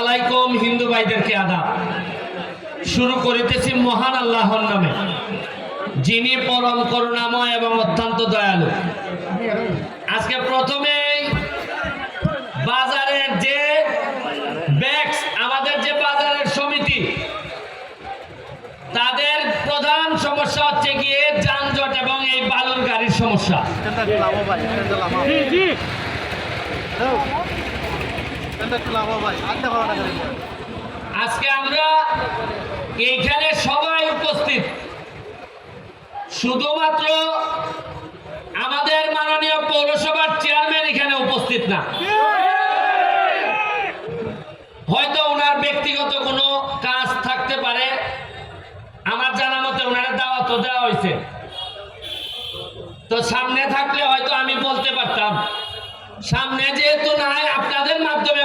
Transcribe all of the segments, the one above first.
আলাইকুম, হিন্দু ভাইদেরকে আদাব। শুরু করিতেছি মহান আল্লাহর নামে, যিনি পরম করুণাময় এবং অত্যন্ত দয়ালু। আজকে প্রথমেই বাজারের যে ব্যাগস, আমাদের যে বাজারের সমিতি, তাদের প্রধান সমস্যা হচ্ছে গিয়ে যানজট এবং এই বালুর গাড়ির সমস্যা। আজকে আমরা এইখানে সবাই উপস্থিত। শুধুমাত্র আমাদের মাননীয় পৌরসভার চেয়ারম্যান এখানে উপস্থিত না। হয়তো ওনার ব্যক্তিগত কোনো কাজ থাকতে পারে। আমার জানা মতে ওনার দাওয়াত দেওয়া হয়েছে। তো সামনে থাকলে হয়তো আমি বলতে পারতাম। সামনে যেহেতু নাই, আপনাদের মাধ্যমে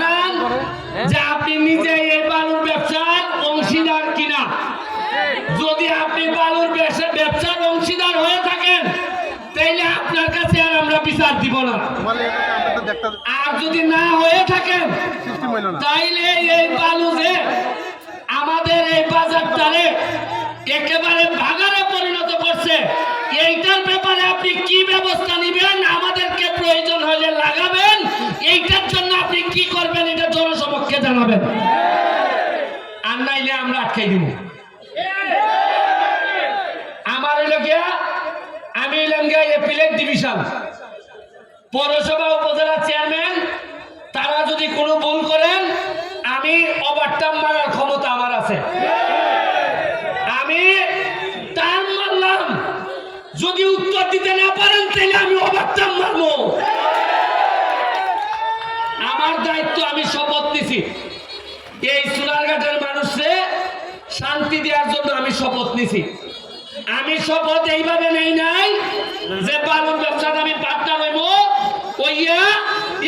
যে আপনি নিজে এই বালুর ব্যবসার অংশীদার কিনা? যদি আপনি বালুর ব্যবসার অংশীদার হয়ে থাকেন তাইলে আপনার কাছে আর আমরা বিচার দিব না। দেখতে আর যদি না হয়ে থাকেন তাইলে এই বালু যে আমাদের এই বাজারটারে একেবারে ভাগারে পরিণত করছে। এইটার ব্যাপারে আপনি কি ব্যবস্থা নেবেন? আমাদেরকে প্রয়োজন হলে লাগাবেন। এইটার জন্য আপনি কি করবেন এটা জানাবেন। আর নাইলে আমরা আটকাই দিব। আমার গিয়া, আমি হইলাম গিয়া এপিলেট ডিভিশন পৌরসভা উপজেলা চেয়ারম্যান তারা যদি কোনো ভুল করেন, আমি ওভারটার্ম মারার ক্ষমতা আমার আছে। আমি টার্ম মারলাম। যদি উত্তর দিতে না পারেন, তাহলে আমি ওভারটার্ম মারবো। আমার দায়িত্ব, আমি শপথ নিছি। এই সোনারঘাটের মানুষে শান্তি দেওয়ার জন্য আমি শপথ নিছি। আমি শপথ এইভাবে নেই নাই যে বালুর ব্যবসাটা আমি পার্টনার হইব কইয়া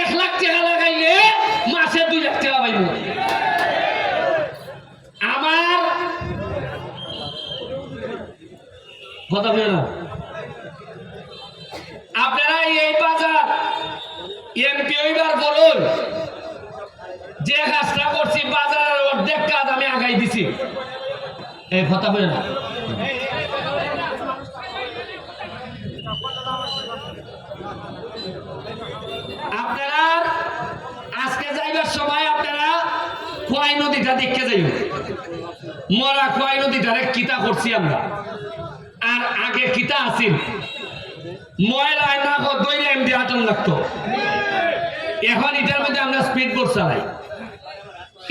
এক লাখ টাকা লাগাইলে মাসে দুই লাখ টাকা পাইব। আমার কথা না আপনারা এই বাজার আপনারা আজকে যাইবার সময় আপনারা খোয়াই নদীটা দেখতে যাইব মরা খোয়াই নদীটারে কিতা করছি আমরা। আর আগে কিতা আছিল? ময়লায় না দইলে এমনি আতঙ্ক লাগতো। এখন এটার মধ্যে আমরা স্পিড বোট চালাই।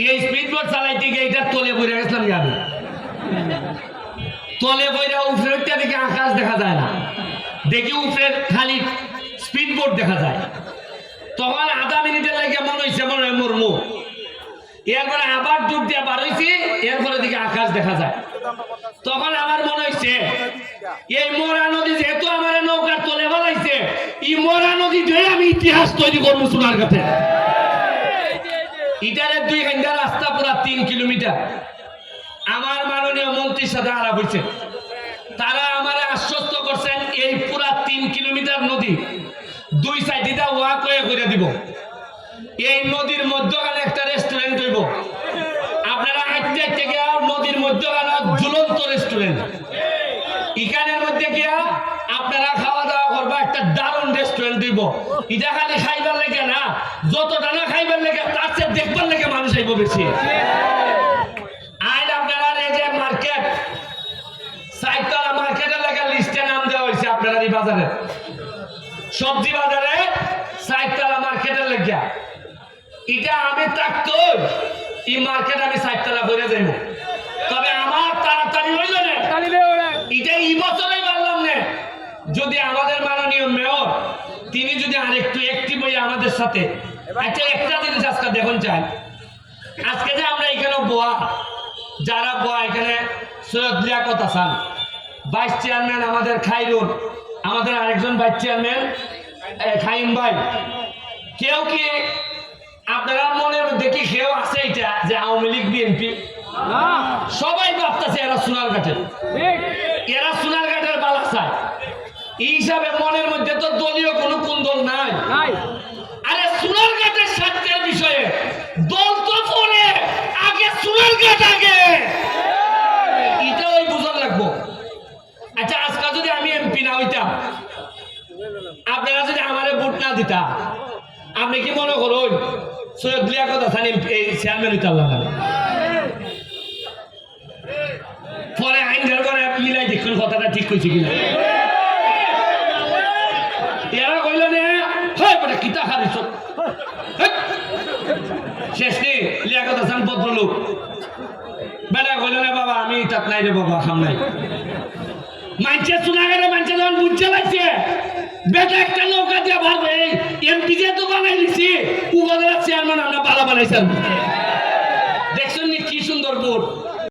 এই স্পিড বোট চালাইতে গিয়ে এটার তলে বইরে গেছিলাম আমি? তলে বইরা উপরে উঠতে দেখি আকাশ দেখা যায় না। দেখি উপরে খালি স্পিড বোট দেখা যায়। তখন আধা মিনিটের লাগে মনে হয়েছে মনে হয় মরমু। এরপরে আবার ডুব দিয়ে বার হয়েছি এরপরে দিকে আকাশ দেখা যায়। তখন আমার মনে হয়েছে এই মরা নদী যেহেতু আমার নৌকার তলে বানাইছে এই মরা নদী দিয়ে আমি ইতিহাস তৈরি করব সোনার কাছে। ইটারের দুই ঘণ্টা রাস্তা পুরা তিন কিলোমিটার। আমার মাননীয় মন্ত্রীর সাথে আলাপ হয়েছে তারা আমার আশ্বস্ত করছেন, এই পুরা তিন কিলোমিটার নদী দুই সাইডে ওয়াক হয়ে করে দিব। এই নদীর মধ্যখানে একটা রেস্টুরেন্ট হইব। আপনারা আজকে থেকে নদীর মধ্যখানে ঝুলন্ত রেস্টুরেন্ট এখানের মধ্যে গিয়া আপনারা খাওয়া দাওয়া করবা একটা দারুণ এটা খালি খাইবার লেগে না যতটা না খাইবার লেগে তার চেয়ে দেখবার লেগে মানুষ আইব বেশি। আইন আপনারা এই যে মার্কেট সাইতলা মার্কেটের লেগে লিস্টে নাম দেওয়া হয়েছে আপনারা এই বাজারে। সবজি বাজারে সাইতলা মার্কেটের লেগে। এটা আমি থাকতো এই মার্কেট আমি সাইতলা করে যাইব। তবে আমার তাড়াতাড়ি হইল না। এটা এই বছরই পারলাম না। যদি আমাদের মাননীয় মেয়র তিনি যদি আরেকটু একটি বই আমাদের সাথে আচ্ছা একটা জিনিস আজকে দেখুন চান আজকে যে আমরা এখানে বোয়া যারা বোয়া এখানে সৈয়দ লিয়াকত হাসান ভাইস চেয়ারম্যান আমাদের খাইরুন আমাদের আরেকজন ভাইস চেয়ারম্যান খাইম ভাই। কেউ কি আপনারা মনের মধ্যে কি কেউ আছে এটা যে আওয়ামী লীগ বিএনপি? সবাই ভাবতেছে এরা সোনার ঘাটের এরা সোনার ঘাটের বালা চায় এই হিসাবে মনের কুন্দল নাই। আরে সোনার ঘাটের স্বার্থের বিষয়ে দল তো পরে আগে সোনার ঘাট আগে। এটা ওই বুঝন লাগবো। আচ্ছা আজকাল যদি আমি এমপি না হইতাম আপনারা যদি আমারে ভোট না দিতাম আপনি কি মনে করুন সৈয়দ লিয়াকত হাসান এই চেয়ারম্যান হইতে আল্লাহ। পরে আইন ধর করে মিলাই দেখুন কথাটা ঠিক কইছে কিনা। এরা কইল হয় কিতা হারিছ শেষ নেই লিয়াকত হাসান ভদ্রলোক। বেটা কইল না বাবা, আমি তাত নাই রে বাবা, খাম মানছে শোনা গেলে মানছে যখন বুঝতে লাগছে বেটা একটা নৌকা দিয়ে ভাববে এমপি দিয়ে তো বানাই দিছি, উপজেলা চেয়ারম্যান আমরা বালা বানাইছেন দেখছেন কি সুন্দর বোর্ড